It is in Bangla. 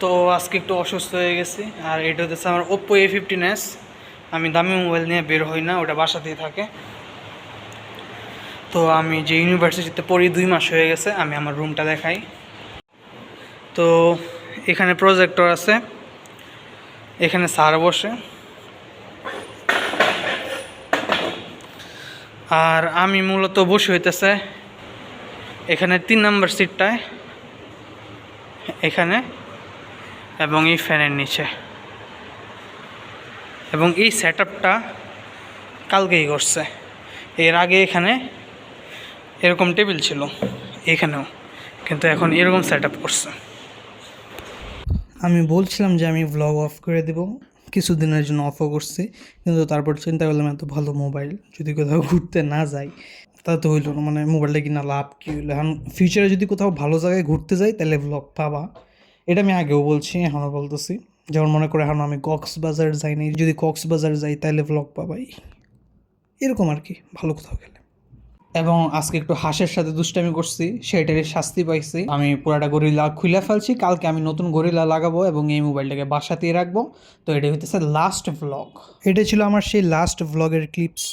তো আজকে একটু অসুস্থ হয়ে গেছি। আর এটা হচ্ছে আমার ওপ্পো এ ফিফটিন এস আমি দামি মোবাইল নিয়ে বের হই না, ওটা বাসাতেই থাকে। তো আমি যে ইউনিভার্সিটিতে পড়ি দুই মাস হয়ে গেছে, আমি আমার রুমটা দেখাই। তো এখানে প্রজেক্টর আছে। এখানে স্যার বসে। আর আমি মূলত বসে হইতেছে এখানে তিন নম্বর সিটটায় এখানে এবং এই ফ্যানের নিচে। এবং এই সেট আপটা কালকেই করছে। এর আগে এখানে এরকম টেবিল ছিল, এখানেও। কিন্তু এখন এরকম সেট আপ করছে। আমি বলছিলাম যে আমি ব্লগ অফ করে দেব। কিছুদিনের জন্য অফও করছি। কিন্তু তারপর চিন্তা করলাম, এত ভালো মোবাইল যদি কোথাও ঘুরতে না যাই, তা তো হইল না। মানে মোবাইলটা কিনা লাভ কী হইল? এখন ফিউচারে যদি কোথাও ভালো জায়গায় ঘুরতে যাই, তাহলে ভ্লগ পাবা। এটা আমি আগেও বলছি, এখনও বলতেছি। যেমন মনে করে এখন আমি কক্সবাজার যাই নাই, যদি কক্সবাজার যাই তাহলে ব্লগ পাবাই। এরকম আর কি, ভালো কোথাও গেলে। এবং আজকে একটু হাঁসের সাথে দুষ্টামি করছি সেটারই শাস্তি পাইছি। আমি পুরাটা গরিলা খুলে ফেলছি, কালকে আমি নতুন গরিলা লাগাবো এবং এই মোবাইলটাকে বাসাতেই রাখব। তো এটা হইতেছে লাস্ট ভ্লগ এটা ছিল আমার সেই লাস্ট ভ্লগের ক্লিপস